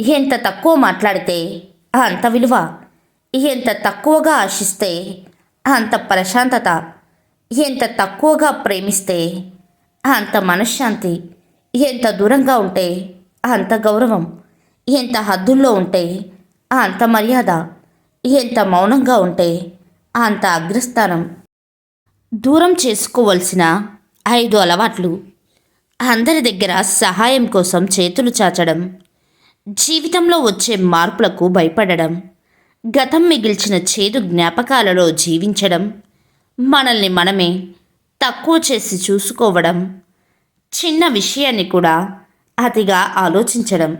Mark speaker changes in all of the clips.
Speaker 1: ఎంత తక్కువ మాట్లాడితే అంత విలువ. ఎంత తక్కువగా ఆశిస్తే అంత ప్రశాంతత. ఎంత తక్కువగా ప్రేమిస్తే అంత మనశ్శాంతి. ఎంత దూరంగా ఉంటే అంత గౌరవం. ఎంత హద్దుల్లో ఉంటే అంత మర్యాద. ఎంత మౌనంగా ఉంటే అంత అగ్రస్థానం. దూరం చేసుకోవలసిన ఐదు అలవాట్లు. అందరి దగ్గర సహాయం కోసం చేతులు చాచడం. జీవితంలో వచ్చే మార్పులకు భయపడడం గతం మిగిల్చిన చేదు జ్ఞాపకాలలో జీవించడం మనల్ని మనమే తక్కువ చేసి చూసుకోవడం చిన్న విషయాన్ని కూడా అతిగా ఆలోచించడం.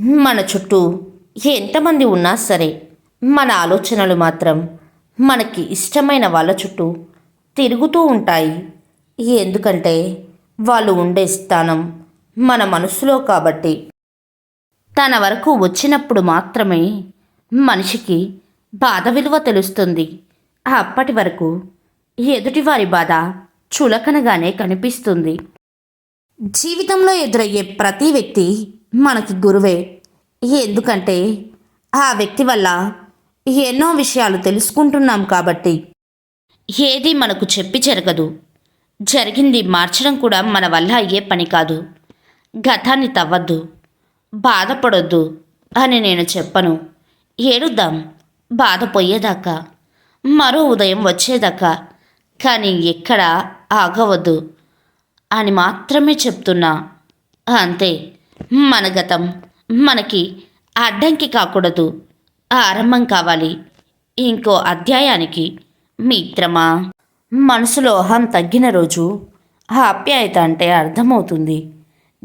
Speaker 1: మన చుట్టూ ఎంతమంది ఉన్నా సరే మన ఆలోచనలు మాత్రం మనకి ఇష్టమైన వాళ్ళ చుట్టూ తిరుగుతూ ఉంటాయి. ఎందుకంటే వాళ్ళు ఉండే స్థానం మన మనసులో కాబట్టి. తన వరకు వచ్చినప్పుడు మాత్రమే మనిషికి బాధ విలువ తెలుస్తుంది. అప్పటి వరకు ఎదుటివారి బాధ చులకనగానే కనిపిస్తుంది. జీవితంలో ఎదురయ్యే ప్రతి వ్యక్తి మనకి గురువే. ఎందుకంటే ఆ వ్యక్తి వల్ల ఎన్నో విషయాలు తెలుసుకుంటున్నాం కాబట్టి. ఏది మనకు చెప్పి జరగదు. జరిగింది మార్చడం కూడా మన వల్ల అయ్యే పని కాదు. గతాన్ని తవ్వద్దు. బాధపడొద్దు అని నేను చెప్పను. ఏడుద్దాం బాధ పోయేదాకా మరో ఉదయం వచ్చేదాకా కానీ ఎక్కడ ఆగవద్దు అని మాత్రమే చెప్తున్నా. అంతే మన గతం మనకి అడ్డంకి కాకూడదు ఆరంభం కావాలి. ఇంకో అధ్యాయానికి మిత్రమా? మనసులో అహం తగ్గిన రోజు ఆప్యాయత అంటే అర్థమవుతుంది.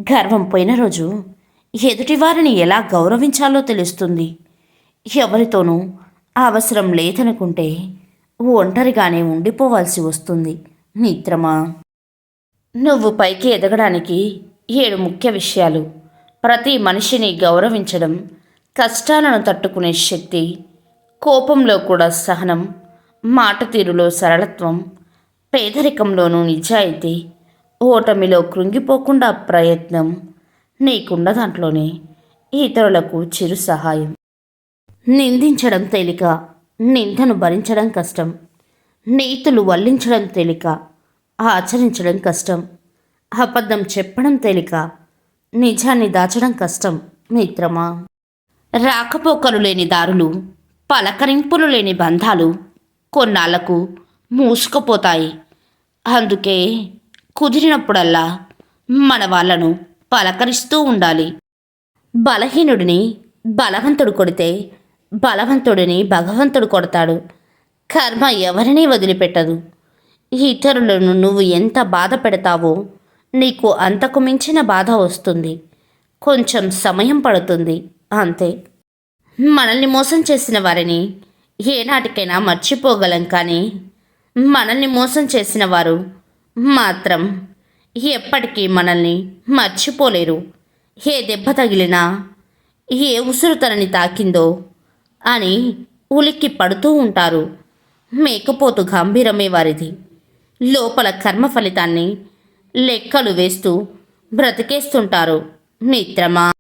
Speaker 1: గర్వం పోయిన రోజు ఎదుటివారిని ఎలా గౌరవించాలో తెలుస్తుంది. ఎవరితోనూ అవసరం లేదనుకుంటే ఒంటరిగానే ఉండిపోవాల్సి వస్తుంది మిత్రమా? నువ్వు పైకి ఎదగడానికి ఏడు ముఖ్య విషయాలు. ప్రతి మనిషిని గౌరవించడం కష్టాలను తట్టుకునే శక్తి కోపంలో కూడా సహనం మాట తీరులో సరళత్వం పేదరికంలోనూ నిజాయితీ ఓటమిలో కృంగిపోకుండా ప్రయత్నం నీకున్న దాంట్లోనే ఇతరులకు చిరు సహాయం. నిందించడం తేలిక నిందను భరించడం కష్టం నీతులు వల్లించడం తేలిక ఆచరించడం కష్టం అబద్ధం చెప్పడం తేలిక నిజాన్ని దాచడం కష్టం మిత్రమా? రాకపోకలు లేని దారులు పలకరింపులు లేని బంధాలు కొన్నాళ్ళకు మూసుకుపోతాయి. అందుకే కుదిరినప్పుడల్లా మన వాళ్ళను పలకరిస్తూ ఉండాలి. బలహీనుడిని బలవంతుడు కొడితే బలవంతుడిని భగవంతుడు కొడతాడు. కర్మ ఎవరినీ వదిలిపెట్టదు. ఇతరులను నువ్వు ఎంత బాధ పెడతావో నీకు అంతకు మించిన బాధ వస్తుంది. కొంచెం సమయం పడుతుంది అంతే. మనల్ని మోసం చేసిన వారిని ఏనాటికైనా మర్చిపోగలం కానీ మనల్ని మోసం చేసిన వారు మాత్రం ఎప్పటికీ మనల్ని మర్చిపోలేరు. ఏ దెబ్బ తగిలినా ఏ ఉసురు తనని తాకిందో అని ఉలిక్కి పడుతూ ఉంటారు. మేకపోతు గంభీరమే వారిది. లోపల కర్మ ఫలితాన్ని లెక్కలు వేస్తూ బ్రతికేస్తుంటారు. మిత్రమా?